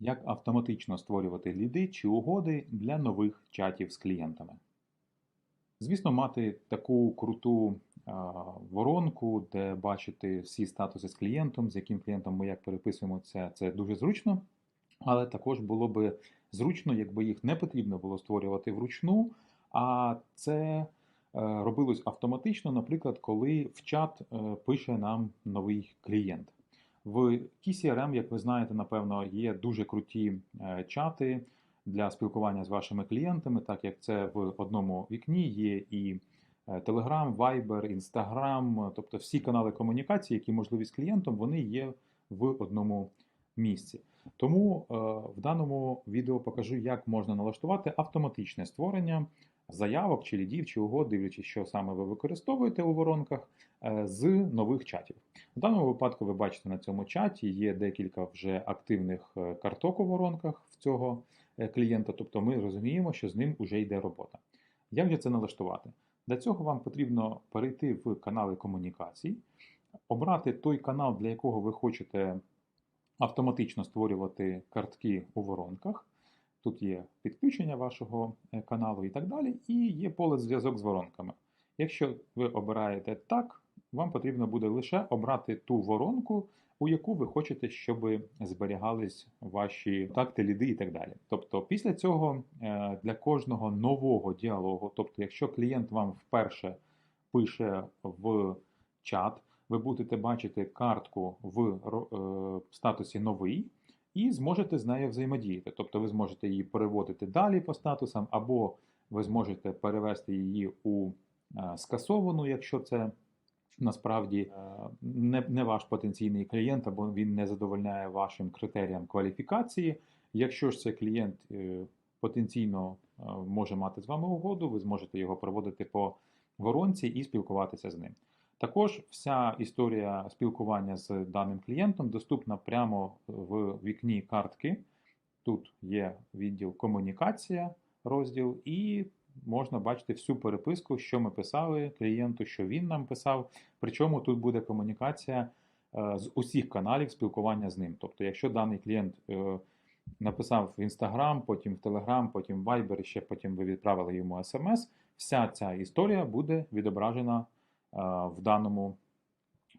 Як автоматично створювати ліди чи угоди для нових чатів з клієнтами? Звісно, мати таку круту а, воронку, де бачити всі статуси з клієнтом, з яким клієнтом ми як переписуємо це, дуже зручно. Але також було би зручно, якби їх не потрібно було створювати вручну, а це робилось автоматично, наприклад, коли в чат е, пише нам новий клієнт. В TCRM, як ви знаєте, напевно, є дуже круті е, чати для спілкування з вашими клієнтами, так як це в одному вікні є і е, Telegram, Viber, Instagram, тобто всі канали комунікації, які можливі з клієнтом, вони є в одному місці. Тому е, в даному відео покажу, як можна налаштувати автоматичне створення заявок чи лідів, чи угод, дивлячись, що саме ви використовуєте у воронках е, з нових чатів. В даному випадку ви бачите на цьому чаті є декілька вже активних е, карток у воронках в цього клієнта, тобто ми розуміємо, що з ним вже йде робота. Як же це налаштувати? Для цього вам потрібно перейти в канали комунікацій, обрати той канал, для якого ви хочете автоматично створювати картки у воронках. Тут є підключення вашого е, каналу і так далі, і є поле зв'язок з воронками. Якщо ви обираєте так, вам потрібно буде лише обрати ту воронку, у яку ви хочете, щоб зберігались ваші такти, ліди і так далі. Тобто, після цього е, для кожного нового діалогу, тобто, якщо клієнт вам вперше пише в чат, ви будете бачити картку в е, статусі новий і зможете з нею взаємодіяти. Тобто ви зможете її переводити далі по статусам, або ви зможете перевести її у е, скасовану, якщо це насправді е, не, не ваш потенційний клієнт, або він не задовольняє вашим критеріям кваліфікації. Якщо ж це клієнт потенційно може мати з вами угоду, ви зможете його проводити по воронці і спілкуватися з ним. Також вся історія спілкування з даним клієнтом доступна прямо в вікні картки. Тут є відділ комунікація, розділ, і можна бачити всю переписку, що ми писали клієнту, що він нам писав. Причому тут буде комунікація е, з усіх каналів спілкування з ним. Тобто, якщо даний клієнт е, написав в Instagram, потім в Telegram, потім в Viber, ще потім ви відправили йому SMS, вся ця історія буде відображена в даному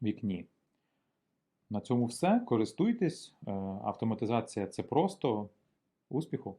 вікні. На цьому все. Користуйтесь. Автоматизація це просто успіху!